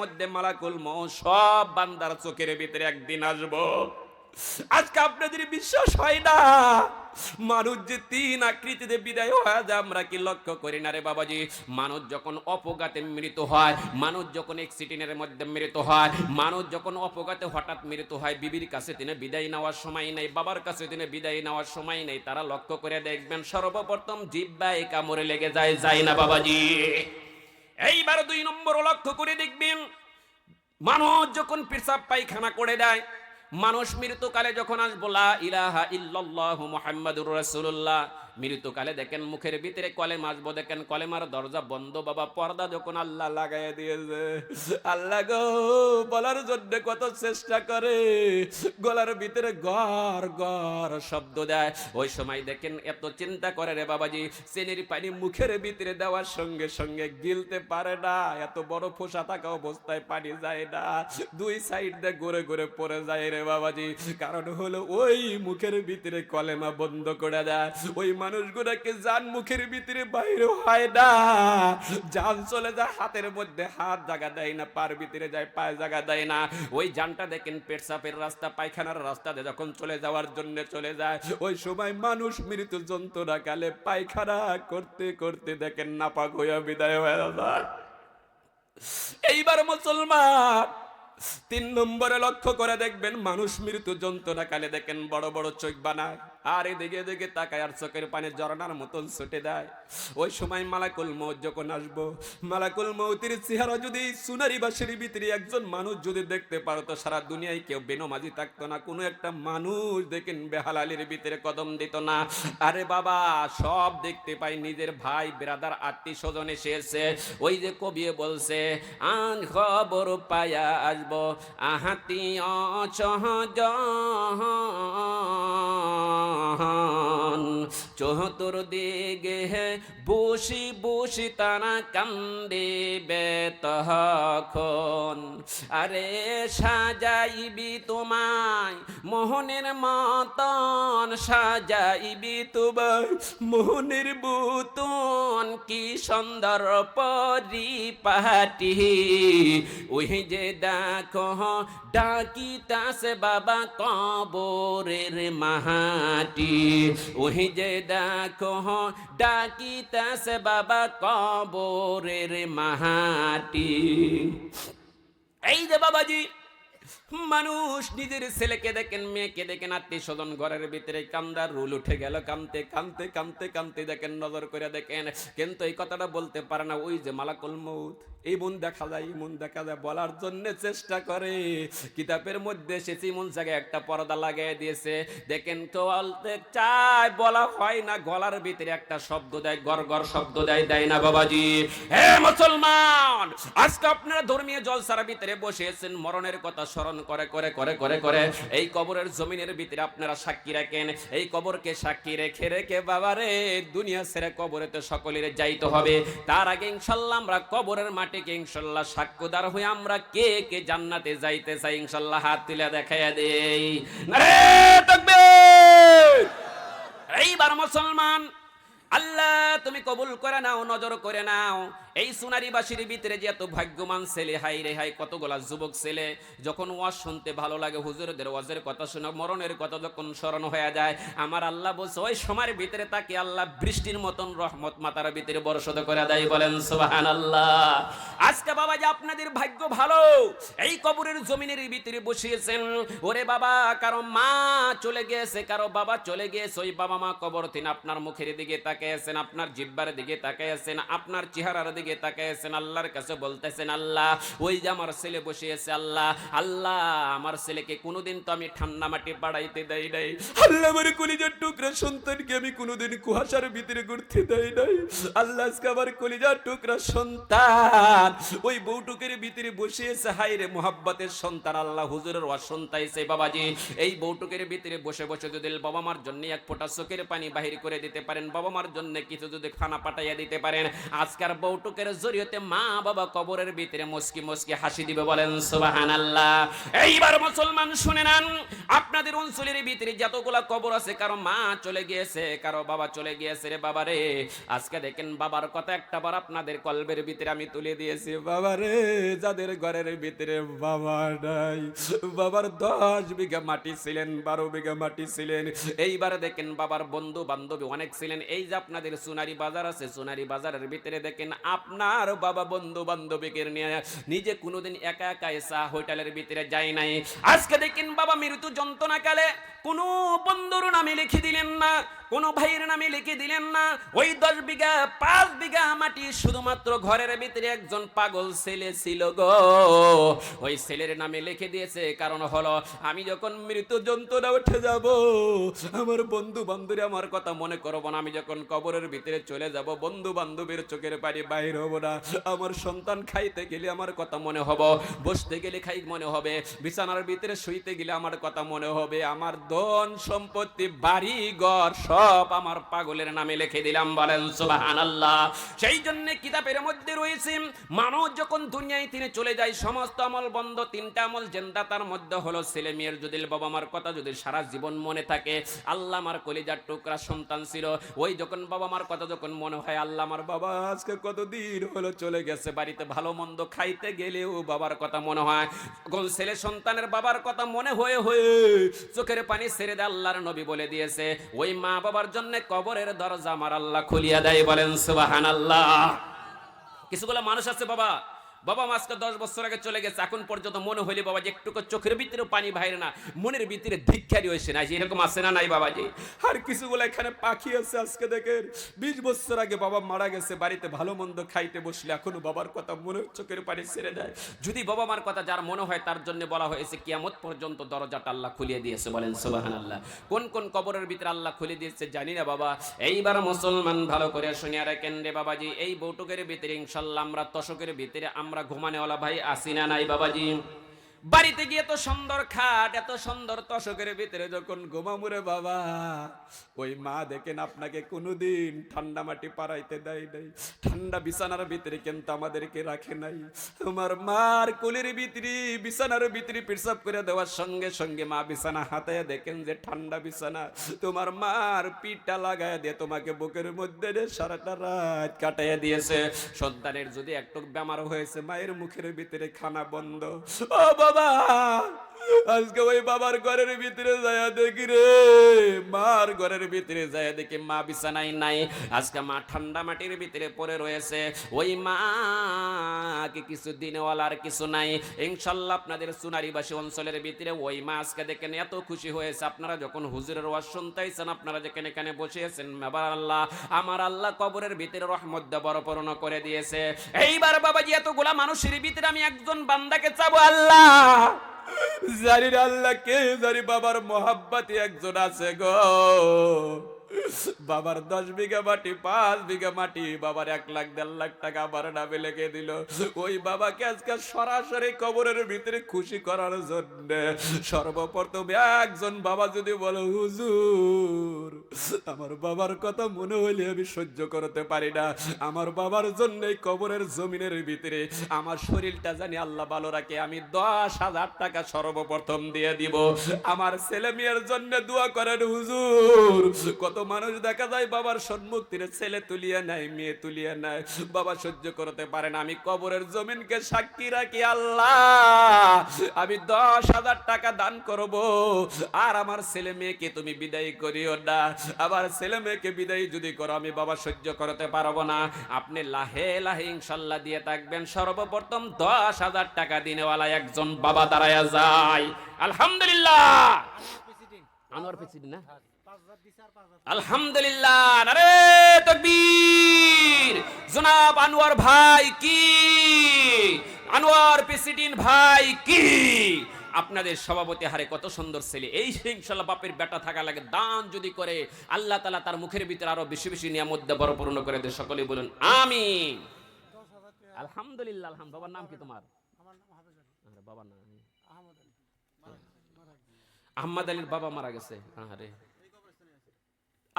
মধ্যে মালাকুল মৌ সব বান্দার চোখের ভিতরে একদিন আসব। আজকে আপনাদের বিশ্বাস হয় না? মানুষ যে তিন আকৃতিতে বিদায় হয় যা আমরা কি লক্ষ্য করি না রে বাবাজি? মানুষ যখন অপঘাতে মৃত হয়, মানুষ যখন অ্যাক্সিডেন্টের মধ্যে মৃত হয়, মানুষ যখন অপঘাতে হঠাৎ মৃত হয়, বিবির কাছে তিনি বিদায় নেওয়ার সময় নেই, বাবার কাছে তিনি বিদায় নেওয়ার সময় নেই, তারা লক্ষ্য করে দেখবেন সর্বপ্রথম জিব্বায় কামড়ে লেগে যায় যায় না বাবাজি। এইবার দুই নম্বর লক্ষ্য করে দেখবেন, মানুষ যখন পেশাব পায়খানা করে দেয়, মানুষ মৃত্যুকালে যখন আসব, লা ইলাহা ইল্লাল্লাহু মুহাম্মাদুর রাসূলুল্লাহ মৃত্যুকালে দেখেন মুখের ভিতরে কলে আসব দেখেন কলেমার দরজা বন্ধ, বাবা পর্দা যখন আল্লাহ লাগাই দিয়েছে। আল্লাহ গো, বলার জন্য কত চেষ্টা করে। গলার ভিতরে গর গর শব্দ দেয়। ওই সময় দেখেন এত চিন্তা করে রে বাবাজি, চেনির পানি মুখের ভিতরে দেওয়ার সঙ্গে সঙ্গে গিলতে পারে না। এত বড় ফোসা থাকা অবস্থায় পানি যায় না। দুই সাইড দিয়ে ঘুরে ঘুরে পড়ে যায় রে বাবাজি। কারণ হলো ওই মুখের ভিতরে কলেমা বন্ধ করে দেয়। ওই মানুষগুলোকে যান মুখের ভিতরে বাইরে হয় না। জান চলে যায়, হাতের মধ্যে হাত জায়গা দেয় না, পার ভিতরে যায়, পায়ে জায়গা দেয় না। ওই জানটা দেখেন পেটসাপের রাস্তা, পায়খানার রাস্তাতে যখন চলে যাওয়ার জন্য চলে যায়, ওই সময় মানুষ মৃত্যু যন্ত্রণা কালে পায়খানা করতে করতে দেখেন নাপাক হইয়া বিদায় হয়ে যায়। এইবার মুসলমান, তিন নম্বরে লক্ষ্য করে দেখবেন মানুষ মৃত্যু যন্ত্রণা কালে দেখেন বড় বড় চোখ বানায়। আর এদিকে এদিকে তাকায় আর চোখের পানি ঝরনার মতন ছুটে দেয় ওই সময় মালাকুল মৌত যখন আসব, মালাকুল মৌতির চেহারা যদি সুনারি বাসের ভিতরে একজন মানুষ যদি দেখতে পারতো সারা দুনিয়ায় কেউ বেনমাজি থাকতো না, কোনো একটা মানুষ দেখেন বেহালালির ভিতরে কদম দিত না। আরে বাবা, সব দেখতে পাই নিজের ভাই, ব্রাদার আত্মীয় স্বজন এসেছে। ওই যে কবি বলছে, আন খবর পায়া আসব, আহাতি অচহজ চতুর দিগে বসি বসি তারা কান্দে বেতখন আরে সাজাইবি তোমায় মোহনের মতন সাজাইবি তোমায় মোহনের বুতন কি সুন্দর পরিপাটি ওই যে দেখো ডাকিতাছে বাবা কবরের মাহাটি ওই যে দেখো ডাকিতেছে বাবা কবরের মাহাটি। এই যে বাবাজি মানুষ নিজের ছেলেকে দেখেন, মেয়েকে দেখেন, আত্মীয় স্বজন ঘরের ভিতরে কান্দার রুল উঠে গেল কামতে কামতে কামতে কামতে দেখেন, নজর করে দেখেন। কিন্তু এই কথাটা বলতে পারে না, ওই যে মালাকুল মৌত এই মন দেখা যায় মন দেখা যায়, বলার জন্য চেষ্টা করে। কিতাবের মধ্যে সে মন জায়গায় একটা পর্দা লাগিয়ে দিয়েছে। দেখেন তো বলতে চায়, বলা হয় না, গলার ভিতরে একটা শব্দ দেয় গর গর শব্দ দেয় দেয় না বাবাজি। হে মুসলমান, আজকে আপনারা ধর্মীয় জলসার ভিতরে বসেছেন মরণের কথা স্মরণ করে করে করে করে করে। এই কবরের জমিনের ভিতরে আপনারা সাক্ষী রাখেন। এই কবরকে সাক্ষী রেখে রেখে বাবারে, দুনিয়া ছেড়ে কবরে তো সকলের যাইতে হবে। তার আগে ইনশাল্লাহ আমরা কবরের মাটিকে ইনশাল্লাহ সাক্ষ্যদার হয়ে আমরা কে কে জান্নাতে যাইতে চাই? ইনশাল্লাহ হাত তুলে দেখাইয়া দেই। এইবার মুসলমান, আল্লাহ তুমি কবুল করে নাও, নজর করে নাও। এই সুনারিবাসীর ভিতরে যে এত ভাগ্যবান ছেলে হাই রে হাই কতগুলা যুবক ছেলে, যখন ওয়াজ শুনতে ভালো লাগে, হুজুরদের ওয়াজের কথা শুনে, মরণের কথা যখন স্মরণ হয়ে যায়, আমার আল্লাহ বলছে, ওই সময়ের ভিতরে তাকে আল্লাহ বৃষ্টির মতন রহমত মাতার ভিতরে বর্ষদ করে দেয়। বলেন সুবাহান আল্লাহ আজকে বাবা যে আপনাদের ভাগ্য ভালো, এই কবরের জমিনের ভিতরে বসিয়েছেন, ওরে বাবা, কারও মা চলে গিয়েছে, কারও বাবা চলে গিয়েছে, ওই বাবা মা কবর তিনি আপনার মুখের দিকে তাকিয়েছেন আপনার জিব্বার দিকে তাকিয়েছেন আপনার চেহারার দিকে তাকিয়েছেন আল্লাহর কাছে বলতেছেন, আল্লাহ, ওই যে আমার ছেলে বসে আছে আল্লাহ আল্লাহ, আমার ছেলেকে কোনোদিন তো আমি ঠান্ডা মাটি বাড়াইতে দেই নাই। আল্লাহ আমার কলিজার টুকরা সন্তানকে আমি কোনোদিন কুয়াশার ভিতরে ঘুরতে দেই নাই। আল্লাহ আজকে আমার কলিজার টুকরা সন্তান, ওই বউটুকের ভিতরে বসে আছে হাই রে মোহাব্বতের সন্তান, আল্লাহ হুজুরের অসন্তাইছে, বাবাজি। এই বউটুকের ভিতরে বসে বসে যদি বাবা মার জন্য এক ফোঁটা চোখের পানি বাহির করে দিতে পারেন, বাবা মার জন্য কিছু যদি খানা পাঠাইয়া দিতে পারেন, আজকার বউটুক কৌতুকের জরিয়তে মা বাবা কবরের ভিতরে মুসকি মুসকি হাসি দিবে বলেন, সুবহানাল্লাহ। এইবার মুসলমান শুনে নেন, আপনাদের অঞ্চলের ভিতরে যতগুলা কবর আছে, কারও মা চলে গিয়েছে, কারও বাবা চলে গিয়েছে রে বাবা রে আজকে দেখেন বাবার কথা একটা বার আপনাদের কলবের ভিতরে আমি তুলে দিয়েছি বাবা রে যাদের ঘরের ভিতরে বাবা নাই, বাবার দশ বিঘা মাটি ছিলেন, বারো বিঘা মাটি ছিলেন। এইবার দেখেন বাবার বন্ধু বান্ধবী অনেক ছিলেন। এই যে আপনাদের সোনারি বাজার আছে, সোনারি বাজারের ভিতরে দেখেন আপনার বাবা বন্ধু বান্ধবীকে নিয়ে নিজে কোনোদিন একা একা এসা হোটেলের ভিতরে যায় নাই। আজকে দেখেন বাবা মৃত্যু যন্ত্রণাকালে কোনো বন্ধুর নামে লিখে দিলেন না। কোনো ভাইয়ের নামে লিখে দিলেন না, ওই দশ বিঘা, পাঁচ বিঘা মাটি শুধুমাত্র ঘরের ভিতরে একজন পাগল ছেলে ছিল গো। ওই ছেলের নামে লিখে দিয়েছে, কারণ হলো, আমি যখন মৃত্যু যন্ত্রণা উঠে যাব, আমার বন্ধু বান্ধবী আমার কথা মনে করব না, আমি যখন কবরের ভিতরে চলে যাব বন্ধু বান্ধবীর চোখের বাড়ি বাইর হব না, আমার সন্তান খাইতে গেলে আমার কথা মনে হব, বসতে গেলে খাই মনে হবে, বিছানার ভিতরে শুইতে গেলে আমার কথা মনে হবে, আমার ধন সম্পত্তি, বাড়ি, ঘর সব আমার পাগলের নামে লিখে দিলাম, বলেন সুবহানাল্লাহ। সেই জন্য কিতাবের মধ্যে রয়েছে, মানুষ যখন দুনিয়ায় তিনি চলে যায়, সমস্ত আমল বন্ধ, তিনটা আমল জেন্দা, তার মধ্যে হলো ছেলে মেয়ের যদি বাবা মার কথা যদি সারা জীবন মনে থাকে, আল্লাহ আমার কলিজার টুকরা সন্তান ছিল, ওই যখন বাবা মার কথা যখন মনে হয়, আল্লাহ আমার বাবা আজকে কতদিন হলো চলে গেছে, বাড়িতে ভালো মন্দ খাইতে গেলেও বাবার কথা মনে হয়। যখন ছেলে সন্তানের বাবার কথা মনে হয়ে হয়ে চোখের পানি ছেড়ে দেয়, আল্লাহর নবী বলে দিয়েছে, ওই মা বাবার জন্য কবরের দরজা আমার আল্লাহ খুলিয়া দেয় বলেন সুবহানাল্লাহ। কিছুগুলো মানুষ আছে বাবা বাবা মাসকে দশ বছর আগে চলে গেছে, এখন পর্যন্ত মনে হইলে বাবা যে একটু চোখের ভিতরে পানি বাইরে না, মনের ভিতরে ধিক্ষারি হয়েছে না এরকম আছে না নাই বাবাজি? আর কিছুগুলো এখানে পাখি আছে আজকে দেখেন। বিশ বছর আগে বাবা মারা গেছে, বাড়িতে ভালো মন্দ খাইতে বসলে এখনও বাবার কথা মনে চোখের পানি ছেড়ে দেয়। যদি বাবা মার কথা যার মনে হয় তার জন্য বলা হয়েছে, কিয়ামত পর্যন্ত দরজাটা আল্লাহ খুলিয়ে দিয়েছে বলেন সুবাহান আল্লাহ কোন কোন কবরের ভিতরে আল্লাহ খুলে দিয়েছে জানি না বাবা। এইবার মুসলমান ভালো করে শুনিয়া রাখেন রে বাবাজি, এই বৌটুকের ভিতরে ইনশাল্লাহ আমরা তশকের ভিতরে আমরা ঘুমানেওয়ালা ভাই আসি না নাই বাবাজি। বাড়িতে গিয়ে এত সুন্দর খাট, এত সুন্দর তশকের ভিতরে যখন ঘুমামুরে বাবা, ওই মা দেখেন আপনাকে কোনোদিন ঠান্ডা মাটি পাড়াইতে দেয় নাই, ঠান্ডা বিছানার ভিতরে কিন্তু আমাদেরকে রাখে নাই। তোমার মার কুলির ভিতরে, বিছানার ভিতরে পেশাব করে দেওয়ার সঙ্গে সঙ্গে মা বিছানা হাতে দেখেন যে ঠান্ডা বিছানা। তোমার মার পিঠটা লাগায় দিয়ে তোমাকে বুকের মধ্যে সারাটা রাত কাটাইয়া দিয়েছে। সন্তানের যদি একটু বেমার হয়েছে, মায়ের মুখের ভিতরে খানা বন্ধ। ও বাবা বাবা। আজকে ওই বাবার ঘরের ভিতরে যায় দেখি রে। মার ঘরের ভিতরে যায় দেখি মা বিছানায় নাই। আজকে মা ঠান্ডা মাটির ভিতরে পড়ে রয়েছে। ওই মাকে কিছু দিনওয়ালার কিছু নাই। ইনশাল্লাহ আপনাদের সুনারিবাসী অঞ্চলের ভিতরে ওই মা আজকে দেখেন এত খুশি হয়েছে। আপনারা যখন হুজুরের ওয়াজ শুনতেছেন আপনারা যেখানে এখানে বসে আছেন এবার আল্লাহ, আমার আল্লাহ কবরের ভিতরে রহমত বড় পূর্ণ করে দিয়েছে। এইবার বাবাজি, এতগুলা মানুষের ভিতরে আমি একজন বান্দাকে চাবো, আল্লাহ। জানি আল্লাহকে জানি বাবার মহাব্বাতি একজন আছে গো। বাবার দশ বিঘা মাটি, পাঁচ বিঘা মাটি, বাবার এক লাখ, দেড় লাখ টাকা আমার নামে লেগে দিল। ওই বাবাকে আজকে সরাসরি কবরের ভিতরে খুশি করার জন্য সর্বপ্রথম একজন বাবা যদি বলো, হুজুর, আমার বাবার কথা মনে হইলে আমি সহ্য করতে পারি না। আমার বাবার জন্য এই কবরের জমিনের ভিতরে আমার শরীরটা জানি আল্লাহ ভালো রাখে, আমি দশ হাজার টাকা সর্বপ্রথম দিয়ে দিব। আমার ছেলে মেয়ের জন্য দোয়া করেন, হুজুর, কত মানুষ দেখা যায়, বাবার সম্মুখ তীরে ছেলে তুলিয়া নেয়, মেয়ে তুলিয়া নেয়। বাবা সহ্য করতে পারে না। আমি কবরের জমিনকে সাক্ষী রাখি, আল্লাহ, আমি দশ হাজার টাকা দান করব। আর আমার ছেলে মেয়েকে তুমি বিদায় করিও না। আবার ছেলে মেয়েকে বিদায় যদি করো, আমি বাবা সহ্য করতে পারব না। আপনি লাহে লাহে ইনশাল্লাহ দিয়ে থাকবেন। সর্বপ্রথম দশ হাজার টাকা দিনেওয়ালা একজন বাবা দাঁড়ায় যায়। আলহামদুলিল্লাহ! আনোয়ার প্রেসিডেন্ট না? আলহামদুলিল্লাহ, নারে তকবীর। জনাব আনোয়ার ভাই কি? আনোয়ার প্রেসিডেন্ট ভাই কি? আপনাদের সভাপতি হারে কত সুন্দর ছেলে। এই ইনশাল্লাহ বাপের বেটা থাকা লাগে, দান যদি করে, আল্লাহ তালা তার মুখের ভিতরে আরও বেশি বেশি নিয়ামত বড় পূর্ণ করে দেয়। সকলে বলুন আমি আলহামদুলিল্লাহ, আলহাম বাবার নাম কি তোমার? বাবার নাম আহমদ আলীর বাবা মারা গেছে। আরে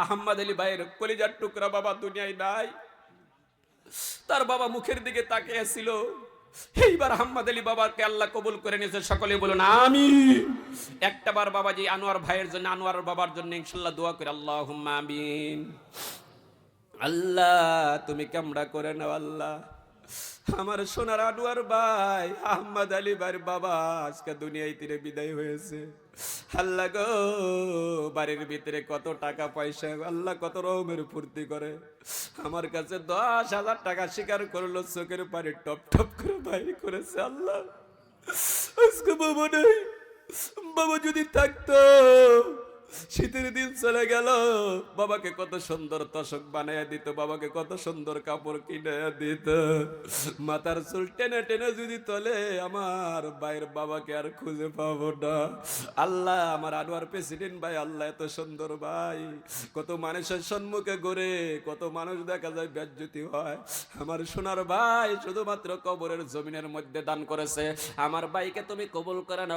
আহম্মদ আলী ভাইয়ের কলিজার টুকরা বাবা দুনিয়ায় নাই। তার বাবা মুখের দিকে তাকিয়েছিল। এইবার হাম্মাদ আলী বাবাকে আল্লাহ কবুল করে নিয়েছে। সকলে বলুন আমি একটা বার বাবাজি আনোয়ার ভাইয়ের জন্য, আনোয়ার বাবার জন্য ইনশাল্লাহ দোয়া করে আল্লাহ আমিন। আল্লাহ, তুমি কামড়া করে নাও, আল্লাহ। আমার সোনার আনোয়ার ভাই আহম্মদ আলী ভাইয়ের বাবা আজকে দুনিয়ায় তীরে বিদায় হয়েছে। আল্লাহ গো, বাড়ির ভিতরে কত টাকা পয়সা আল্লাহ কত রকমের ফুর্তি করে। আমার কাছে দশ হাজার টাকা স্বীকার করল, চোখের পানি টপ টপ করে বাইরে করেছে আল্লাহ। আজকে বাবা নেই, বাবা যদি থাকতো শীতের দিন চলে গেল। বাবাকে কত সুন্দর তশক বানাইয়া দিত, বাবাকে কত সুন্দর কাপড় কিনে দিত। মাথার চুল টেনে টেনে যদি তলে, আমার ভাইয়ের বাবাকে আর খুঁজে পাবো না। আল্লাহ, আমার আনোয়ার প্রেসিডেন্ট ভাই, আল্লাহ এত সুন্দর ভাই। কত মানুষের সম্মুখে গড়ে কত মানুষ দেখা যায় ব্যাজ্যুতি হয়। আমার সোনার ভাই শুধুমাত্র কবরের জমিনের মধ্যে দান করেছে। আমার ভাইকে তুমি কবুল করে নাও।